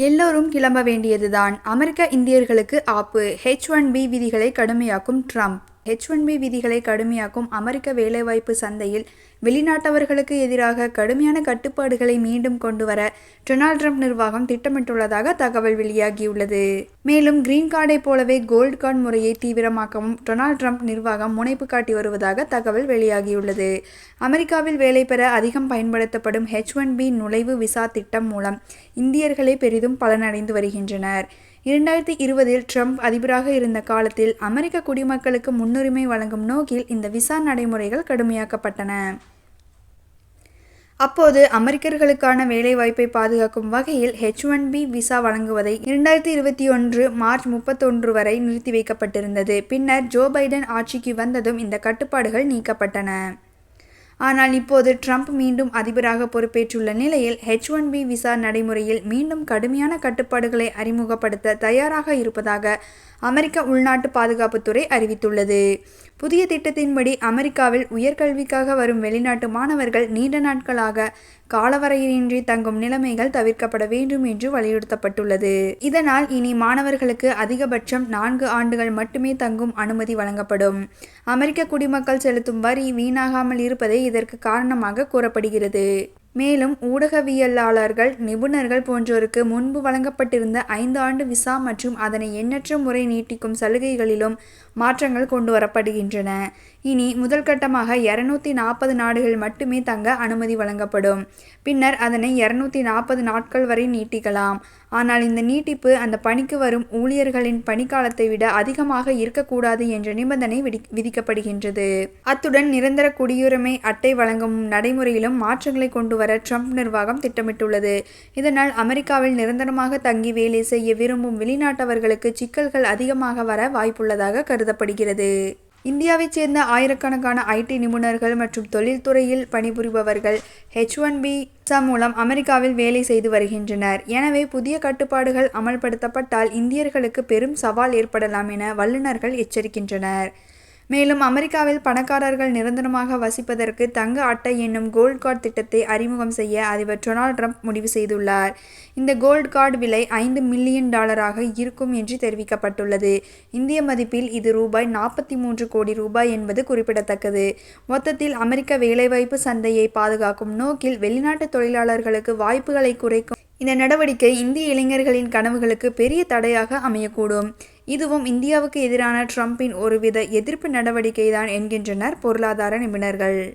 எல்லோரும் கிளம்ப வேண்டியதுதான். அமெரிக்க இந்தியர்களுக்கு ஆப்பு. ஹெச் ஒன் பி விதிகளை கடுமையாக்கும் ட்ரம்ப் ஹெச் ஒன் பி விதிகளை கடுமையாக்கும் அமெரிக்க வேலைவாய்ப்பு சந்தையில் வெளிநாட்டவர்களுக்கு எதிராக கடுமையான கட்டுப்பாடுகளை மீண்டும் கொண்டு வர டொனால்ட் ட்ரம்ப் நிர்வாகம் திட்டமிட்டுள்ளதாக தகவல் வெளியாகியுள்ளது. மேலும் கிரீன் கார்டை போலவே கோல்டு கார்டு முறையை தீவிரமாக்கவும் டொனால்ட் ட்ரம்ப் நிர்வாகம் முனைப்பு காட்டி வருவதாக தகவல் வெளியாகியுள்ளது. அமெரிக்காவில் வேலை பெற அதிகம் பயன்படுத்தப்படும் ஹெச் ஒன் பி நுழைவு விசா திட்டம் மூலம் இந்தியர்களே பெரிதும் பலனடைந்து வருகின்றனர். இரண்டாயிரத்தி இருபதில் ட்ரம்ப் அதிபராக இருந்த காலத்தில் அமெரிக்க குடிமக்களுக்கு முன்னுரிமை வழங்கும் நோக்கில் இந்த விசா நடைமுறைகள் கடுமையாக்கப்பட்டன. அப்போது அமெரிக்கர்களுக்கான வேலைவாய்ப்பை பாதுகாக்கும் வகையில் ஹெச் ஒன் பி விசா வழங்குவதை இரண்டாயிரத்தி இருபத்தி ஒன்று மார்ச் முப்பத்தொன்று வரை நிறுத்தி வைக்கப்பட்டிருந்தது. பின்னர் ஜோ பைடன் ஆட்சிக்கு வந்ததும் இந்த கட்டுப்பாடுகள் நீக்கப்பட்டன. ஆனால் இப்போது ட்ரம்ப் மீண்டும் அதிபராக பொறுப்பேற்றுள்ள நிலையில் ஹெச் ஒன் பி விசா நடைமுறையில் மீண்டும் கடுமையான கட்டுப்பாடுகளை அறிமுகப்படுத்த தயாராக இருப்பதாக அமெரிக்க உள்நாட்டு பாதுகாப்புத்துறை அறிவித்துள்ளது. புதிய திட்டத்தின்படி அமெரிக்காவில் உயர்கல்விக்காக வரும் வெளிநாட்டு மாணவர்கள் நீண்ட நாட்களாக காலவரையின்றி தங்கும் நிலைமைகள் தவிர்க்கப்பட வேண்டும் என்று வலியுறுத்தப்பட்டுள்ளது. இதனால் இனி மாணவர்களுக்கு அதிகபட்சம் நான்கு ஆண்டுகள் மட்டுமே தங்கும் அனுமதி வழங்கப்படும். அமெரிக்க குடிமக்கள் செலுத்தும் வரி வீணாகாமல் இருப்பதே இதற்கு காரணமாக கூறப்படுகிறது. மேலும் ஊடகவியலாளர்கள் நிபுணர்கள் போன்றோருக்கு முன்பு வழங்கப்பட்டிருந்த ஐந்து ஆண்டு விசா மற்றும் அதனை எண்ணற்ற முறை நீட்டிக்கும் சலுகைகளிலும் மாற்றங்கள் கொண்டு வரப்படுகின்றன. இனி முதல் கட்டமாக இருநூத்தி நாற்பது நாடுகள் மட்டுமே தங்க அனுமதி வழங்கப்படும். பின்னர் அதனை இருநூத்தி நாற்பது நாட்கள் வரை நீட்டிக்கலாம். ஆனால் இந்த நீட்டிப்பு அந்த பணிக்கு வரும் ஊழியர்களின் பணிக்காலத்தை விட அதிகமாக இருக்கக்கூடாது என்ற நிபந்தனை விதிக்கப்படுகின்றது. அத்துடன் நிரந்தர குடியுரிமை அட்டை வழங்கும் நடைமுறையிலும் மாற்றங்களை கொண்டு வர வர ட்ரம்ப் நிர்வாகம் திட்டமிட்டுள்ளது. இதனால் அமெரிக்காவில் நிரந்தரமாக தங்கி வேலை செய்ய விரும்பும் வெளிநாட்டவர்களுக்கு சிக்கல்கள் அதிகமாக வர வாய்ப்புள்ளதாக கருதப்படுகிறது. இந்தியாவைச் சேர்ந்த ஆயிரக்கணக்கான ஐடி நிபுணர்கள் மற்றும் தொழில்துறையில் பணிபுரிபவர்கள் ஹெச் ஒன் பி விசா மூலம் அமெரிக்காவில் வேலை செய்து வருகின்றனர். எனவே புதிய கட்டுப்பாடுகள் அமல்படுத்தப்பட்டால் இந்தியர்களுக்கு பெரும் சவால் ஏற்படலாம் என வல்லுநர்கள் எச்சரிக்கின்றனர். மேலும் அமெரிக்காவில் பணக்காரர்கள் நிரந்தரமாக வசிப்பதற்கு தங்க அட்டை என்னும் கோல்ட் கார்டு திட்டத்தை அறிமுகம் செய்ய அதிபர் டொனால்ட் ட்ரம்ப் முடிவு செய்துள்ளார். இந்த கோல்ட் கார்டு விலை ஐந்து மில்லியன் டாலராக இருக்கும் என்று தெரிவிக்கப்பட்டுள்ளது. இந்திய மதிப்பில் இது ரூபாய் நாற்பத்தி மூன்று கோடி ரூபாய் என்பது குறிப்பிடத்தக்கது. மொத்தத்தில் அமெரிக்க வேலைவாய்ப்பு சந்தையை பாதுகாக்கும் நோக்கில் வெளிநாட்டு தொழிலாளர்களுக்கு வாய்ப்புகளை குறைக்கும் இந்த நடவடிக்கை இந்திய இளைஞர்களின் கனவுகளுக்கு பெரிய தடையாக அமையக்கூடும். இதுவும் இந்தியாவுக்கு எதிரான ட்ரம்பின் ஒருவித எதிர்ப்பு நடவடிக்கைதான் என்கின்றனர் பொருளாதார நிபுணர்கள்.